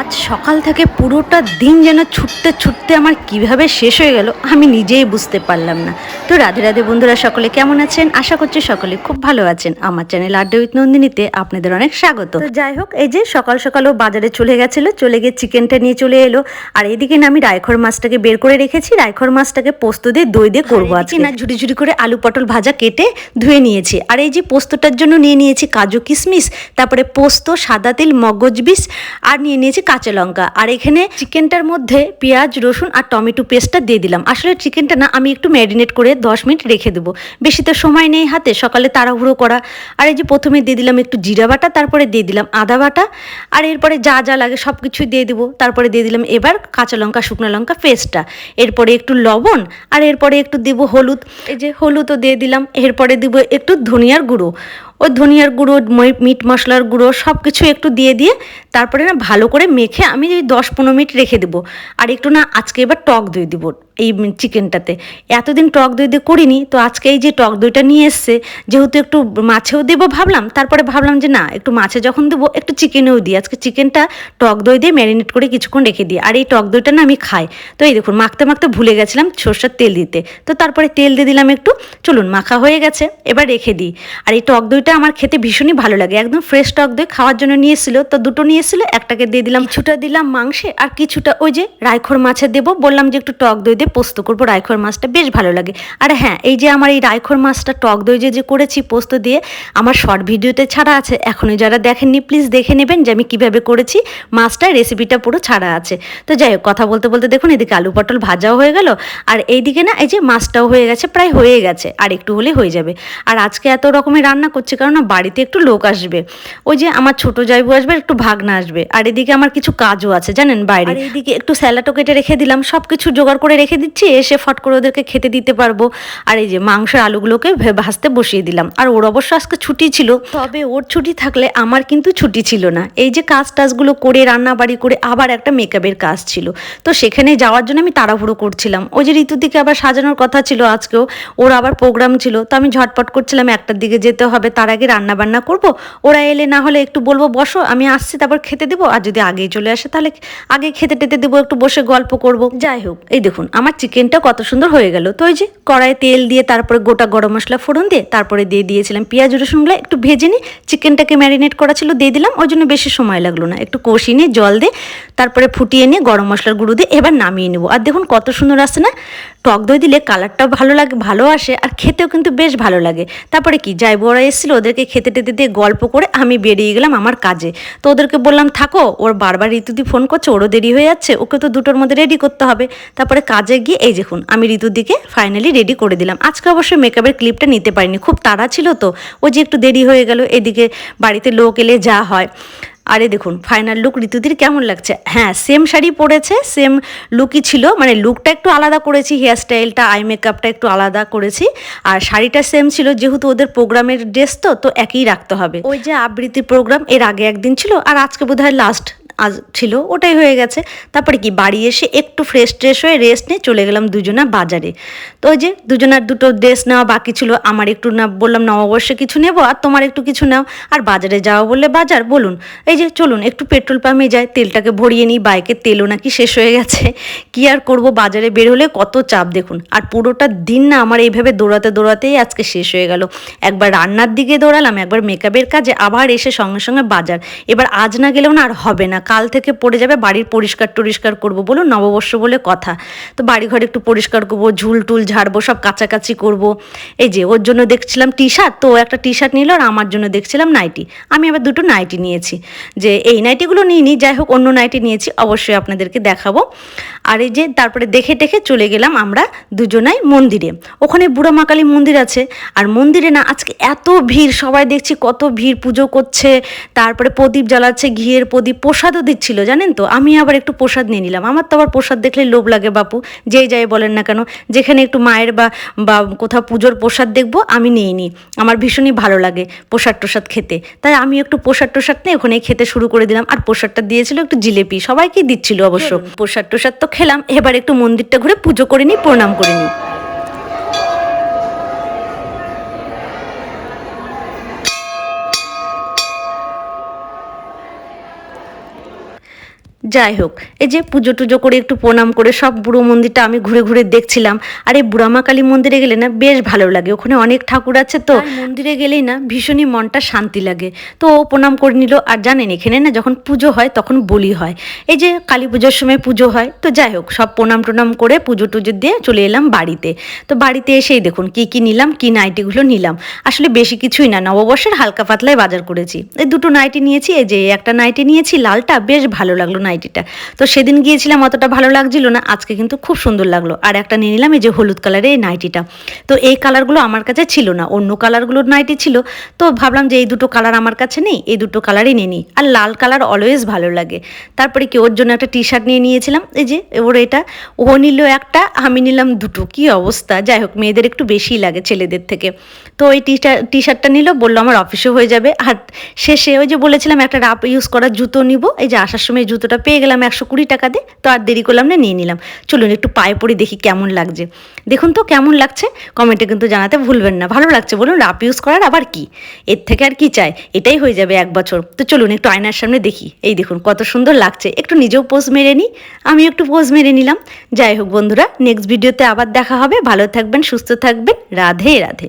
আজ সকাল থেকে পুরোটা দিন যেন ছুটতে ছুটতে আমার কীভাবে শেষ হয়ে গেল আমি নিজেই বুঝতে পারলাম না। তো রাধে রাধে বন্ধুরা সকলে কেমন আছেন? আশা করছি সকলে খুব ভালো আছেন। আমার চ্যানেল আড্ডা উইথ নন্দিনীতে আপনাদের অনেক স্বাগত। তো যাই হোক এই যে সকাল সকাল ও বাজারে চলে গেছিল চলে গিয়ে চিকেনটা নিয়ে চলে এলো। আর এইদিকে না আমি রায়খর মাছটাকে বের করে রেখেছি। রায়খর মাছটাকে পোস্ত দিয়ে দই দিয়ে করব আজকে। না ঝুড়ি ঝুড়ি করে আলু পটল ভাজা কেটে ধুয়ে নিয়েছি। আর এই যে পোস্তটার জন্য নিয়ে নিয়েছি কাজু কিশমিশ তারপরে পোস্ত সাদা তেল মগজ বিষ আর নিয়ে নিয়েছি কাঁচা লঙ্কা। আর এখানে চিকেনটার মধ্যে পেঁয়াজ, রসুন আর টমেটো পেস্টটা দিয়ে দিলাম। আসলে চিকেনটা না, আমি একটু ম্যারিনেট করে দশ মিনিট রেখে দেবো। বেশি তো সময় নেই হাতে, সকালে তাড়াহুড়ো করা। আর এই যে প্রথমে দিয়ে দিলাম একটু জিরা বাটা, তারপরে দিয়ে দিলাম আদা বাটা। আর এরপরে যা যা লাগে সব কিছুই দিয়ে দেবো। তারপরে দিয়ে দিলাম এবার কাঁচা লঙ্কা, শুকনো লঙ্কা পেস্টটা এরপরে একটু লবণ, আর এরপরে একটু দেব হলুদ। এই যে হলুদও দিয়ে দিলাম। এরপরে দিব একটু ধনিয়ার গুঁড়ো। ওই ধনিয়ার গুঁড়ো মিট মশলার গুঁড়ো সব কিছু একটু দিয়ে দিয়ে তারপরে না ভালো করে মেখে আমি ওই দশ পনেরো মিনিট রেখে দেবো। আর একটু না আজকে এবার টক দই দিব এই চিকেনটাতে। এতদিন টক দই দিয়ে করিনি, তো আজকে এই যে টক দইটা নিয়ে এসছে, যেহেতু একটু মাছেও দেবো ভাবলাম, তারপরে ভাবলাম যে না, একটু মাছে যখন দেবো একটু চিকেনেও দিই। আজকে চিকেনটা টক দই দিয়ে ম্যারিনেট করে কিছুক্ষণ রেখে দিই। আর এই টক দইটা না আমি খাই। তো এই দেখুন, মাখতে মাখতে ভুলে গেছিলাম সর্ষের তেল দিতে। তো তারপরে তেল দিয়ে দিলাম একটু। চলুন, মাখা হয়ে গেছে, এবার রেখে দিই। আর এই টক দইটা আমার খেতে ভীষণই ভালো লাগে। একদম ফ্রেশ টক দই খাওয়ার জন্য নিয়ে এসেছিল তো দুটো নিয়ে এসেছিল একটাকে দিয়ে দিলাম, কিছুটা দিলাম মাংসে, আর কিছুটা ওই যে রায়খোর মাছে দেবো, বললাম যে একটু টক দই দিয়ে পোস্ত করব, রায়খোর মাছটা বেশ ভালো লাগে। আর হ্যাঁ এই যে আমার এই রায়খোর মাছটা টক দই যে যে করেছি পোস্ত দিয়ে, আমার শর্ট ভিডিওতে ছাড়া আছে, এখনই যারা দেখেননি প্লিজ দেখে নেবেন যে আমি কীভাবে করেছি মাছটা রেসিপিটা পুরো ছাড়া আছে। তো যাই হোক, কথা বলতে বলতে দেখুন, এদিকে আলু পটল ভাজাও হয়ে গেল, আর এইদিকে না এই যে মাছটাও হয়ে গেছে, প্রায় হয়ে গেছে, আর একটু হলে হয়ে যাবে। আর আজকে এত রকমের রান্না করছি কারণ না বাড়িতে একটু লোক আসবে। ওই যে আমার ছোট জাইবু আসবে, একটু ভাগনা আসবে। আর এদিকে আমার কিছু কাজও আছে, জানেন বাইরে। এদিকে একটু স্যালাডও কেটে রেখে দিলাম সব কিছু জোগাড় করে রেখে দিচ্ছি, এসে ফট করে ওদেরকে খেতে দিতে পারব। আর এই যে মাংসের আলুগুলোকে ভাজতে বসিয়ে দিলাম। আর ওর অবশ্য আজকে ছুটি ছিল। তবে ওর ছুটি থাকলে আমার কিন্তু ছুটি ছিল না। এই যে কাজ টাজগুলো করে রান্না বাড়ি করে আবার একটা মেকআপের কাজ ছিল। তো সেখানে যাওয়ার জন্য আমি তাড়াহুড়ো করছিলাম। ওই যে ঋতুদিকে আবার সাজানোর কথা ছিল আজকেও, ওর আবার প্রোগ্রাম ছিল। তো আমি ঝটপট করছিলাম একটার দিকে যেতে হবে তার আগে রান্না বান্না করব। ওরা এলে না হলে একটু বলব, বসো, আমি আসছি, তারপর খেতে দেবো। আর যদি আগেই চলে আসে, তাহলে আগে খেতে টেতে দেবো, একটু বসে গল্প করব। যাই হোক, এই দেখুন, আমার চিকেনটা কত সুন্দর হয়ে গেল। তো ওই যে কড়াইয়ে তেল দিয়ে, তারপরে গোটা গরম মশলা ফোড়ন দিয়ে, তারপরে দিয়ে দিয়েছিলাম পেঁয়াজ রসুনগুলো একটু ভেজে নিই চিকেনটাকে ম্যারিনেট করা ছিল, দিয়ে দিলাম। ওই জন্য বেশি সময় লাগল না। একটু কষিয়ে নিয়ে জল দিয়ে, তারপরে ফুটিয়ে নিয়ে গরম মশলার গুঁড়ো দিয়ে এবার নামিয়ে নেব। আর দেখুন কত সুন্দর আসছে না? টক দই দিলে কালারটাও ভালো লাগে, ভালো আসে, আর খেতেও কিন্তু বেশ ভালো লাগে। তারপরে কি? যাই ওরা এসেছিল ওদেরকে খেতে টেতে দিয়ে গল্প করে আমি বেরিয়ে গেলাম আমার কাজে। তো ওদেরকে বললাম, থাকো, ওর বারবার ঋতুদি ফোন করছে, ওরও দেরি হয়ে যাচ্ছে, ওকে তো দুটোর মধ্যে রেডি করতে হবে। তারপরে কাজে গিয়ে, এই দেখুন, আমি ঋতুর দিকে ফাইনালি রেডি করে দিলাম। আজকে অবশ্যই মেকআপের ক্লিপটা নিতে পারিনি, খুব তাড়া ছিল তো ও যে একটু দেরি হয়ে গেল, এদিকে বাড়িতে লোক এলে যা হয়। আরে দেখুন ফাইনাল লুক ঋতুদির কেমন লাগছে? হ্যাঁ সেম শাড়ি পরেছে সেম লুকই ছিল মানে লুকটা একটু আলাদা করেছি হেয়ার স্টাইলটা আই মেকআপটা একটু আলাদা করেছি, আর শাড়িটা সেম ছিল, যেহেতু ওদের প্রোগ্রামের ড্রেস তো তো একই রাখতে হবে। ওই যে আবৃত্তি প্রোগ্রাম এর আগে একদিন ছিল, আর আজকে বোধহয় লাস্ট আজ ছিল, ওটাই হয়ে গেছে। তারপরে কি, বাড়ি এসে একটু ফ্রেশ ট্রেশ হয়ে রেস্ট নিয়ে চলে গেলাম দুজনা বাজারে। তো ওই যে দুজনার দুটো ড্রেস নেওয়া বাকি ছিল, আমার একটু না, বললাম নববর্ষে কিছু নেব, আর তোমার একটু কিছু নাও। আর বাজারে যাওয়া বললে বাজার, বলুন। এই যে, চলুন, একটু পেট্রোল পাম্পে যাই, তেলটাকে ভরিয়ে নিই, বাইকের তেলও নাকি শেষ হয়ে গেছে। কি আর করব, বাজারে বের হলে কত চাপ, দেখুন। আর পুরোটা দিন না, আমার এইভাবে দৌড়াতে দৌড়াতেই আজকে শেষ হয়ে গেল। একবার রান্নার দিকে দৌড়ালাম, একবার মেকআপের কাজে, আবার এসে সঙ্গে সঙ্গে বাজার। এবার আজ না গেলেও না, আর হবে না। কাল থেকে পড়ে যাবে, বাড়ির পরিষ্কার টরিষ্কার করব বলুন, নববর্ষ বলে কথা। তো বাড়ি ঘরে একটু পরিষ্কার করব, ঝুল টুল ঝাড়বো, সব কাছাকাছি করব। এই যে, ওর জন্য দেখছিলাম টি শার্ট তো একটা টি শার্ট নিল আর আমার জন্য দেখছিলাম নাইটি আমি আবার দুটো নাইটি নিয়েছি। যে, এই নাইটিগুলো নিইনি, যাই হোক, অন্য নাইটি নিয়েছি, অবশ্যই আপনাদেরকে দেখাবো। আর এই যে, তারপরে দেখে টেখে চলে গেলাম আমরা দুজনাই মন্দিরে। ওখানে বুড়ো মাকালী মন্দির আছে, আর মন্দিরে না আজকে এত ভিড়, সবাই দেখছি কত ভিড়, পুজো করছে, তারপরে প্রদীপ জ্বালাচ্ছে, ঘিয়ের প্রদীপ প্রসাদও দিচ্ছিল জানেন তো? আমি আবার একটু প্রসাদ নিয়ে নিলাম। আমার তো আবার প্রসাদ দেখলে লোভ লাগে বাপু। যেই যাই বলেন না কেন যেখানে একটু মায়ের বা বা কোথাও পুজোর প্রসাদ দেখব আমি নিয়ে নিই। আমার ভীষণই ভালো লাগে প্রসাদ টোসাদ খেতে। তাই আমি একটু প্রসাদ টোসাদ নিয়ে ওখানে খেতে শুরু করে দিলাম। আর প্রসাদটা দিয়েছিল একটু জিলেপি সবাইকেই দিচ্ছিল অবশ্য। প্রসাদ টোসাদ তো খেলাম এবার একটু মন্দিরটা ঘুরে পুজো করে নিই প্রণাম করে নিই। যাই হোক এই যে পুজো টুজো করে একটু প্রণাম করে সব বুড়ো মন্দিরটা আমি ঘুরে ঘুরে দেখছিলাম। আর এই বুড়ামা কালী মন্দিরে গেলে না বেশ ভালো লাগে। ওখানে অনেক ঠাকুর আছে তো। মন্দিরে গেলেই না ভীষণই মনটা শান্তি লাগে। তো ও প্রণাম করে নিল। আর জানেন, এখানে না যখন পুজো হয় তখন বলি হয়। এই যে কালী পুজোর সময় পুজো হয়, তো যাই হোক সব প্রণাম টোনাম করে পুজো টুজো দিয়ে চলে এলাম বাড়িতে। তো বাড়িতে এসেই দেখুন কি কি নিলাম, কি নাইটিগুলো নিলাম। আসলে বেশি কিছুই না, নববর্ষের হালকা পাতলায় বাজার করেছি। এই দুটো নাইটি নিয়েছি, এই যে একটা নাইটি নিয়েছি, লালটা বেশ ভালো লাগল নাইটিটা তো সেদিন গিয়েছিলাম, অতটা ভালো লাগছিল না, আজকে কিন্তু খুব সুন্দর লাগল। আর একটা নিয়ে নিলাম, এই যে হলুদ কালারের এই নাইটিটা তো এই কালারগুলো আমার কাছে ছিল না, অন্য কালারগুলোর নাইটি ছিল। তো ভাবলাম যে এই দুটো কালার আমার কাছে নেই, এই দুটো কালারই নিয়ে নিই। আর লাল কালার অলওয়েজ ভালো লাগে। তারপরে কি, ওর জন্য একটা টি শার্ট নিয়ে নিয়েছিলাম, এই যে, ওর এটা। ও নিল একটা, আমি নিলাম দুটো, কি অবস্থা? যাই হোক, মেয়েদের একটু বেশি লাগে ছেলেদের থেকে। তো ওই টি টি শার্টটা নিল, বলল আমার অফিসে হয়ে যাবে। আর শেষে ওই যে বলেছিলাম, একটা রাপ ইউজ করার জুতো নিব। এই যে আসার সময় জুতোটা পেয়ে গেলাম একশো কুড়ি টাকা দিয়ে, তো আর দেরি করলাম না, নিয়ে নিলাম। চলুন একটু পায়ে পরে দেখি কেমন লাগছে। দেখুন তো কেমন লাগছে, কমেন্টে কিন্তু জানাতে ভুলবেন না। ভালো লাগছে বলুন রাপ ইউজ করার আবার কি? এর থেকে আর কি চাই? এটাই হয়ে যাবে এক বছর। তো চলুন একটু আয়নার সামনে দেখি। এই দেখুন, কত সুন্দর লাগছে। একটু নিজেও পোজ মেরে নিই। আমি একটু পোজ মেরে নিলাম। যাই হোক বন্ধুরা নেক্সট ভিডিওতে আবার দেখা হবে। ভালো থাকবেন, সুস্থ থাকবেন। রাধে রাধে।